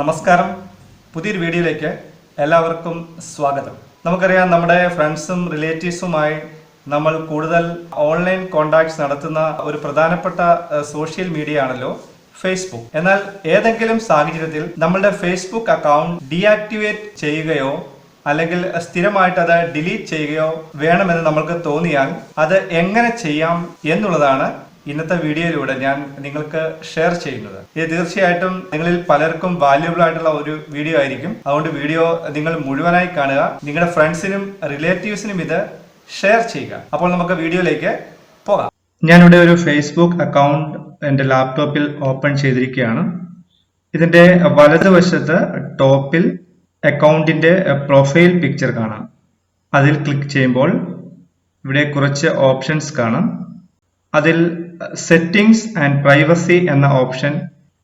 നമസ്കാരം. പുതിയൊരു വീഡിയോയിലേക്ക് എല്ലാവർക്കും സ്വാഗതം. നമുക്കറിയാം നമ്മുടെ ഫ്രണ്ട്സും റിലേറ്റീവ്സുമായി നമ്മൾ കൂടുതൽ ഓൺലൈൻ കോണ്ടാക്ട്സ് നടത്തുന്ന ഒരു പ്രധാനപ്പെട്ട സോഷ്യൽ മീഡിയ ആണല്ലോ ഫേസ്ബുക്ക്. എന്നാൽ ഏതെങ്കിലും സാഹചര്യത്തിൽ നമ്മളുടെ ഫേസ്ബുക്ക് അക്കൗണ്ട് ഡീആക്ടിവേറ്റ് ചെയ്യുകയോ അല്ലെങ്കിൽ സ്ഥിരമായിട്ട് അത് ഡിലീറ്റ് ചെയ്യുകയോ വേണമെന്ന് നമ്മൾക്ക് തോന്നിയാൽ അത് എങ്ങനെ ചെയ്യാം എന്നുള്ളതാണ് ഇന്നത്തെ വീഡിയോയിലൂടെ ഞാൻ നിങ്ങൾക്ക് ഷെയർ ചെയ്യുന്നത്. ഇത് തീർച്ചയായിട്ടും നിങ്ങളിൽ പലർക്കും വാല്യുബിൾ ആയിട്ടുള്ള ഒരു വീഡിയോ ആയിരിക്കും. അതുകൊണ്ട് വീഡിയോ നിങ്ങൾ മുഴുവനായി കാണുക. നിങ്ങളുടെ ഫ്രണ്ട്സിനും റിലേറ്റീവ്സിനും ഇത് ഷെയർ ചെയ്യുക. അപ്പോൾ നമുക്ക് വീഡിയോയിലേക്ക് പോകാം. ഞാനിവിടെ ഒരു ഫേസ്ബുക്ക് അക്കൗണ്ട് എന്റെ ലാപ്ടോപ്പിൽ ഓപ്പൺ ചെയ്തിരിക്കുകയാണ്. ഇതിന്റെ വലതുവശത്ത് ടോപ്പിൽ അക്കൗണ്ടിന്റെ പ്രൊഫൈൽ പിക്ചർ കാണാം. അതിൽ ക്ലിക്ക് ചെയ്യുമ്പോൾ ഇവിടെ കുറച്ച് ഓപ്ഷൻസ് കാണാം. അതിൽ സെറ്റിംഗ്സ് ആൻഡ് പ്രൈവസി എന്ന ഓപ്ഷൻ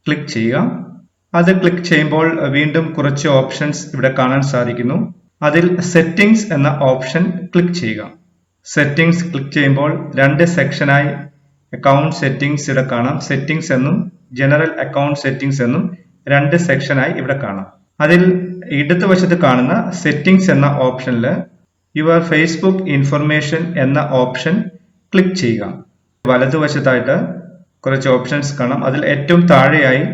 ക്ലിക്ക് ചെയ്യുക. അത് ക്ലിക്ക് ചെയ്യുമ്പോൾ വീണ്ടും കുറച്ച് ഓപ്ഷൻസ് ഇവിടെ കാണാൻ സാധിക്കുന്നു. അതിൽ സെറ്റിംഗ്സ് എന്ന ഓപ്ഷൻ ക്ലിക്ക് ചെയ്യുക. സെറ്റിംഗ്സ് ക്ലിക്ക് ചെയ്യുമ്പോൾ രണ്ട് സെക്ഷനായി അക്കൗണ്ട് സെറ്റിംഗ്സ് ഇവിടെ കാണാം. സെറ്റിംഗ്സ് എന്നും ജനറൽ അക്കൗണ്ട് സെറ്റിംഗ്സ് എന്നും രണ്ട് സെക്ഷനായി ഇവിടെ കാണാം. അതിൽ ഇടതുവശത്ത് കാണുന്ന സെറ്റിംഗ്സ് എന്ന ഓപ്ഷനിൽ യുവർ ഫേസ്ബുക്ക് ഇൻഫർമേഷൻ എന്ന ഓപ്ഷൻ ക്ലിക്ക് ചെയ്യുക. വലതുവശത്തായിട്ട് കുറച്ച് ഓപ്ഷൻസ് കാണാം. അതിൽ ഏറ്റവും താഴെയായി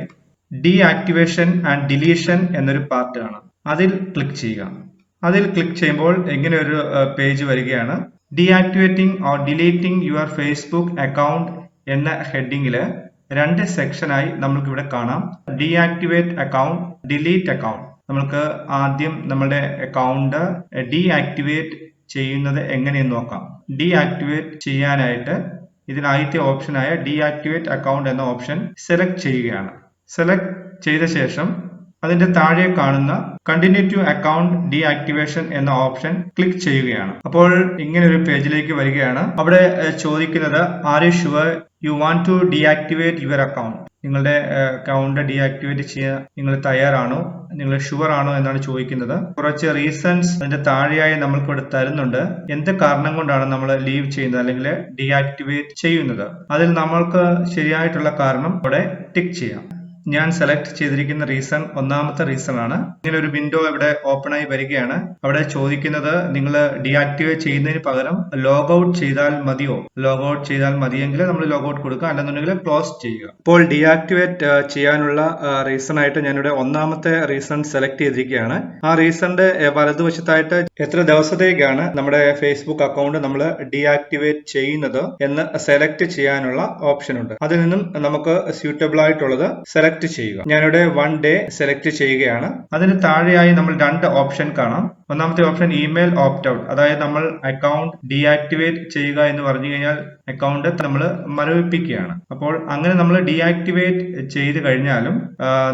ഡി ആക്ടിവേഷൻ ആൻഡ് ഡിലീഷൻ എന്നൊരു പാർട്ട് കാണാം. അതിൽ ക്ലിക്ക് ചെയ്യുക. അതിൽ ക്ലിക്ക് ചെയ്യുമ്പോൾ ഇങ്ങനെ ഒരു പേജ് വരികയാണ്. Deactivating or deleting your Facebook account എന്ന ഹെഡിങ്ങിൽ രണ്ട് സെക്ഷനായി നമുക്ക് ഇവിടെ കാണാം. ഡീആക്ടിവേറ്റ് അക്കൗണ്ട് ഡിലീറ്റ് അക്കൗണ്ട് നമുക്ക് ആദ്യം നമ്മുടെ അക്കൗണ്ട് ഡീആക്ടിവേറ്റ് ചെയ്യുന്നത് എങ്ങനെയെന്ന് നോക്കാം. ഡീആക്ടിവേറ്റ് ചെയ്യാനായിട്ട് ആദ്യത്തെ ഓപ്ഷനായ ഡീആക്ടിവേറ്റ് അക്കൗണ്ട് എന്ന ഓപ്ഷൻ സെലക്ട് ചെയ്യുകയാണ്. സെലക്ട് ചെയ്ത ശേഷം അതിന്റെ താഴെ കാണുന്ന കണ്ടിന്യൂ ടു അക്കൗണ്ട് ഡീആക്ടിവേഷൻ എന്ന ഓപ്ഷൻ ക്ലിക്ക് ചെയ്യുകയാണ്. അപ്പോൾ ഇങ്ങനെ ഒരു പേജിലേക്ക് വരികയാണ്. അവിടെ ചോദിക്കുന്നത് are you sure you want to deactivate your account നിങ്ങളുടെ അക്കൗണ്ട് ഡീആക്ടിവേറ്റ് ചെയ്യാൻ നിങ്ങൾ തയ്യാറാണോ? നിങ്ങൾ ഷുവർ ആണോ എന്നാണ് ചോദിക്കുന്നത്. കുറച്ച് റീസൺസ് അതിന്റെ താഴെയായി നമ്മൾ ഇവിടെ തരുന്നുണ്ട്. എന്ത് കാരണം കൊണ്ടാണ് നമ്മൾ ലീവ് ചെയ്യുന്നത് അല്ലെങ്കിൽ ഡീആക്ടിവേറ്റ് ചെയ്യുന്നത്? അതിൽ നമ്മൾക്ക് ശരിയായിട്ടുള്ള കാരണം ഇവിടെ ടിക്ക് ചെയ്യാം. ഞാൻ സെലക്ട് ചെയ്തിരിക്കുന്ന റീസൺ ഒന്നാമത്തെ റീസൺ ആണ്. ഇങ്ങനെ ഒരു വിൻഡോ ഇവിടെ ഓപ്പൺ ആയി വരികയാണ്. അവിടെ ചോദിക്കുന്നത് നിങ്ങൾ ഡിആക്ടിവേറ്റ് ചെയ്യുന്നതിന് പകരം ലോഗ് ഔട്ട് ചെയ്താൽ മതിയോ? ലോഗ് ഔട്ട് ചെയ്താൽ മതിയെങ്കിൽ നമ്മൾ ലോഗ് ഔട്ട് കൊടുക്കുക. അല്ലെന്നുണ്ടെങ്കിൽ ക്ലോസ് ചെയ്യുക. ഇപ്പോൾ ഡിയാക്ടിവേറ്റ് ചെയ്യാനുള്ള റീസൺ ആയിട്ട് ഞാനിവിടെ ഒന്നാമത്തെ റീസൺ സെലക്ട് ചെയ്തിരിക്കുകയാണ്. ആ റീസണിന്റെ വലതുവശത്തായിട്ട് എത്ര ദിവസത്തേക്കാണ് നമ്മുടെ ഫേസ്ബുക്ക് അക്കൗണ്ട് നമ്മൾ ഡിയാക്ടിവേറ്റ് ചെയ്യുന്നത് എന്ന് സെലക്ട് ചെയ്യാനുള്ള ഓപ്ഷൻ ഉണ്ട്. അതിൽ നിന്നും നമുക്ക് സ്യൂട്ടബിൾ ആയിട്ടുള്ളത് സെലക്ട് ചെയ്യുക. ഞാനിവിടെ വൺ ഡേ സെലക്ട് ചെയ്യുകയാണ്. അതിന് താഴെയായി നമ്മൾ രണ്ട് ഓപ്ഷൻ കാണാം. ഒന്നാമത്തെ ഓപ്ഷൻ ഇമെയിൽ ഓപ്റ്റ് ഔട്ട് അതായത് നമ്മൾ അക്കൗണ്ട് ഡീആക്ടിവേറ്റ് ചെയ്യുക എന്ന് പറഞ്ഞു കഴിഞ്ഞാൽ അക്കൗണ്ട് നമ്മൾ മരവിപ്പിക്കുകയാണ്. അപ്പോൾ അങ്ങനെ നമ്മൾ ഡീആക്ടിവേറ്റ് ചെയ്ത് കഴിഞ്ഞാലും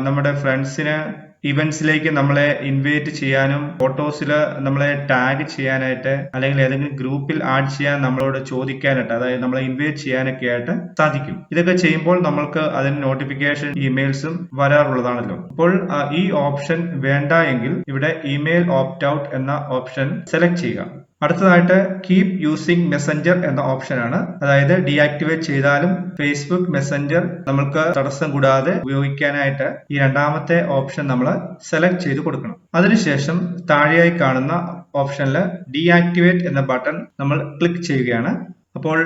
നമ്മുടെ ഫ്രണ്ട്സിന് ഇവന്റ്സിലേക്ക് നമ്മളെ ഇൻവൈറ്റ് ചെയ്യാനും ഫോട്ടോസിൽ നമ്മളെ ടാഗ് ചെയ്യാനായിട്ട് അല്ലെങ്കിൽ ഏതെങ്കിലും ഗ്രൂപ്പിൽ ആഡ് ചെയ്യാൻ നമ്മളോട് ചോദിക്കാനായിട്ട് അതായത് നമ്മളെ ഇൻവൈറ്റ് ചെയ്യാനൊക്കെ ആയിട്ട് സാധിക്കും. ഇതൊക്കെ ചെയ്യുമ്പോൾ നമ്മൾക്ക് അതിന് നോട്ടിഫിക്കേഷൻ ഇമെയിൽസും വരാറുള്ളതാണല്ലോ. അപ്പോൾ ഈ ഓപ്ഷൻ വേണ്ട എങ്കിൽ ഇവിടെ ഇമെയിൽ ഓപ്റ്റ് ഔട്ട് എന്ന ഓപ്ഷൻ സെലക്ട് ചെയ്യുക. അടുത്തതായിട്ട് കീപ് യൂസിങ് മെസ്സഞ്ചർ എന്ന ഓപ്ഷൻ ആണ്. അതായത് ഡീആക്ടിവേറ്റ് ചെയ്താലും ഫേസ്ബുക്ക് മെസ്സഞ്ചർ നമ്മൾക്ക് തടസ്സം കൂടാതെ ഉപയോഗിക്കാനായിട്ട് ഈ രണ്ടാമത്തെ ഓപ്ഷൻ നമ്മൾ സെലക്ട് ചെയ്ത് കൊടുക്കണം. അതിനുശേഷം താഴെയായി കാണുന്ന ഓപ്ഷനിൽ ഡീആക്ടിവേറ്റ് എന്ന ബട്ടൺ നമ്മൾ ക്ലിക്ക് ചെയ്യുകയാണ്. അപ്പോൾ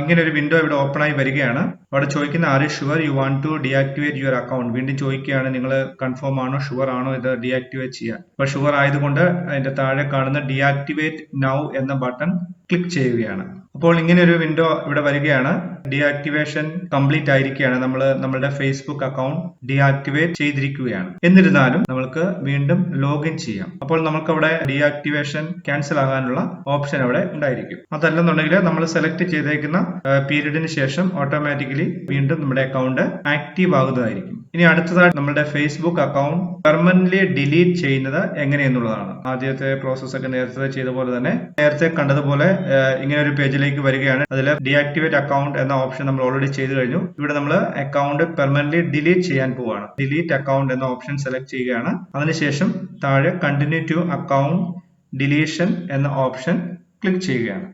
ഇങ്ങനെ ഒരു വിൻഡോ ഇവിടെ ഓപ്പൺ ആയി വരികയാണ്. അവിടെ ചോദിക്കുന്ന are sure you want to deactivate your account വീണ്ടും ചോദിക്കുകയാണ് നിങ്ങൾ കൺഫേം ആണോ ഷുവർ ആണോ ഇത് ഡിയാക്ടിവേറ്റ് ചെയ്യാൻ? അപ്പൊ ഷുവർ ആയതുകൊണ്ട് അതിന്റെ താഴെ കാണുന്ന ഡിയാക്ടിവേറ്റ് നൗ എന്ന ബട്ടൺ ക്ലിക്ക് ചെയ്യുകയാണ്. അപ്പോൾ ഇങ്ങനെ ഒരു വിൻഡോ ഇവിടെ വരികയാണ്. ഡീആക്ടിവേഷൻ കംപ്ലീറ്റ് ആയിരിക്കുകയാണ്. നമ്മൾ നമ്മളുടെ ഫേസ്ബുക്ക് അക്കൗണ്ട് ഡീആക്ടിവേറ്റ് ചെയ്തിരിക്കുകയാണ്. എന്നിരുന്നാലും നമുക്ക് വീണ്ടും ലോഗിൻ ചെയ്യാം. അപ്പോൾ നമുക്ക് അവിടെ ഡീആക്ടിവേഷൻ ക്യാൻസൽ ആകാനുള്ള ഓപ്ഷൻ അവിടെ ഉണ്ടായിരിക്കും. അതല്ലെന്നുണ്ടെങ്കിൽ നമ്മൾ സെലക്ട് ചെയ്തേക്കുന്ന പീരീഡിന് ശേഷം ഓട്ടോമാറ്റിക്കലി വീണ്ടും നമ്മുടെ അക്കൗണ്ട് ആക്റ്റീവ് ആകുന്നതായിരിക്കും. ഇനി അടുത്തതായി നമ്മുടെ ഫേസ്ബുക്ക് അക്കൗണ്ട് പെർമനന്റ്ലി ഡിലീറ്റ് ചെയ്യുന്നത് എങ്ങനെയെന്നുള്ളതാണ്. ആദ്യത്തെ പ്രോസസ് ഒക്കെ നേരത്തെ ചെയ്ത പോലെ തന്നെ നേരത്തെ കണ്ടതുപോലെ ഇങ്ങനെ ഒരു പേജിലേക്ക് വരികയാണ്. അതിൽ ഡിആക്ടിവേറ്റ് അക്കൗണ്ട് എന്ന ഓപ്ഷൻ നമ്മൾ ഓൾറെഡി ചെയ്തു കഴിഞ്ഞു. ഇവിടെ നമ്മൾ അക്കൗണ്ട് പെർമനന്റ്ലി ഡിലീറ്റ് ചെയ്യാൻ പോവുകയാണ് ഡിലീറ്റ് അക്കൗണ്ട് എന്ന ഓപ്ഷൻ സെലക്ട് ചെയ്യുകയാണ്. അതിനുശേഷം താഴെ കണ്ടിന്യൂ ടു അക്കൗണ്ട് ഡിലീഷൻ എന്ന ഓപ്ഷൻ ക്ലിക്ക് ചെയ്യുകയാണ്.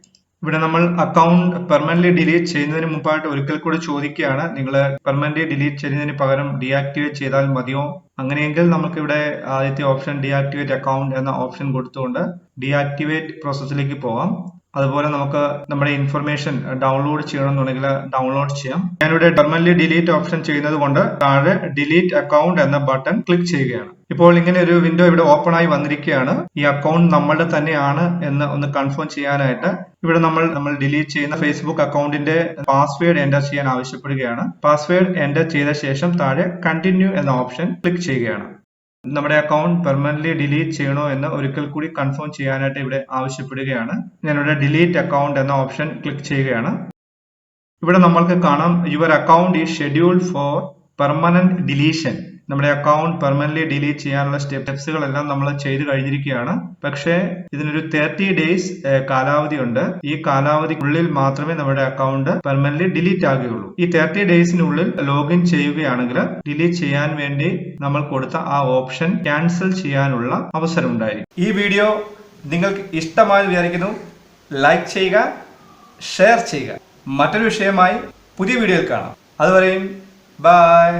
ഇവിടെ നമ്മൾ അക്കൗണ്ട് പെർമനന്റ് ഡിലീറ്റ് ചെയ്യുന്നതിന് മുമ്പായിട്ട് ഒരിക്കൽ കൂടി ചോദിക്കുകയാണ്. നിങ്ങൾ പെർമനന്റ് ഡിലീറ്റ് ചെയ്യുന്നതിന് പകരം ഡീആക്ടിവേറ്റ് ചെയ്താൽ മതിയോ? അങ്ങനെയെങ്കിൽ നമുക്ക് ഇവിടെ ആദ്യത്തെ ഓപ്ഷൻ ഡീആക്ടിവേറ്റ് അക്കൗണ്ട് എന്ന ഓപ്ഷൻ കൊടുത്തുകൊണ്ട് ഡീആക്ടിവേറ്റ് പ്രോസസ്സിലേക്ക് പോകാം. അതുപോലെ നമുക്ക് നമ്മുടെ ഇൻഫർമേഷൻ ഡൗൺലോഡ് ചെയ്യണമെന്നുണ്ടെങ്കിൽ ഡൗൺലോഡ് ചെയ്യാം. ഞാനിവിടെ ടെർമിനലി ഡിലീറ്റ് ഓപ്ഷൻ ചെയ്യുന്നത് കൊണ്ട് താഴെ ഡിലീറ്റ് അക്കൗണ്ട് എന്ന ബട്ടൺ ക്ലിക്ക് ചെയ്യുകയാണ്. ഇപ്പോൾ ഇങ്ങനെ ഒരു വിൻഡോ ഇവിടെ ഓപ്പൺ ആയി വന്നിരിക്കുകയാണ്. ഈ അക്കൗണ്ട് നമ്മളുടെ തന്നെയാണ് എന്ന് ഒന്ന് കൺഫേം ചെയ്യാനായിട്ട്. ഇവിടെ നമ്മൾ നമ്മൾ ഡിലീറ്റ് ചെയ്യുന്ന ഫേസ്ബുക്ക് അക്കൗണ്ടിന്റെ പാസ്വേഡ് എന്റർ ചെയ്യാൻ ആവശ്യപ്പെടുകയാണ്. പാസ്വേഡ് എന്റർ ചെയ്ത ശേഷം താഴെ കണ്ടിന്യൂ എന്ന ഓപ്ഷൻ ക്ലിക്ക് ചെയ്യുകയാണ്. നമ്മുടെ അക്കൗണ്ട് പെർമനന്റ് ഡിലീറ്റ് ചെയ്യണോ എന്ന് ഒരിക്കൽ കൂടി കൺഫേം ചെയ്യാനായിട്ട് ഇവിടെ ആവശ്യപ്പെടുകയാണ്. ഞാൻ ഇവിടെ ഡിലീറ്റ് അക്കൗണ്ട് എന്ന ഓപ്ഷൻ ക്ലിക്ക് ചെയ്യുകയാണ്. ഇവിടെ നമ്മൾക്ക് കാണാം your account is scheduled for permanent deletion നമ്മുടെ അക്കൗണ്ട് പെർമനന്റ് ഡിലീറ്റ് ചെയ്യാനുള്ള സ്റ്റെപ്സുകളെല്ലാം നമ്മൾ ചെയ്തു കഴിഞ്ഞിരിക്കുകയാണ്. പക്ഷേ ഇതിനൊരു തേർട്ടി ഡേയ്സ് കാലാവധി ഉണ്ട്. ഈ കാലാവധിക്കുള്ളിൽ മാത്രമേ നമ്മുടെ അക്കൗണ്ട് പെർമനന്റ് ഡിലീറ്റ് ആകുകയുള്ളൂ. ഈ തേർട്ടി ഡേയ്സിനുള്ളിൽ ലോഗിൻ ചെയ്യുകയാണെങ്കിൽ ഡിലീറ്റ് ചെയ്യാൻ വേണ്ടി നമ്മൾ കൊടുത്ത ആ ഓപ്ഷൻ ക്യാൻസൽ ചെയ്യാനുള്ള അവസരം ഉണ്ടായിരിക്കും. ഈ വീഡിയോ നിങ്ങൾക്ക് ഇഷ്ടമായി വിചാരിക്കുന്നു. ലൈക്ക് ചെയ്യുക ഷെയർ ചെയ്യുക. മറ്റൊരു വിഷയമായി പുതിയ വീഡിയോയിൽ കാണാം. അതുവരെയും ബൈ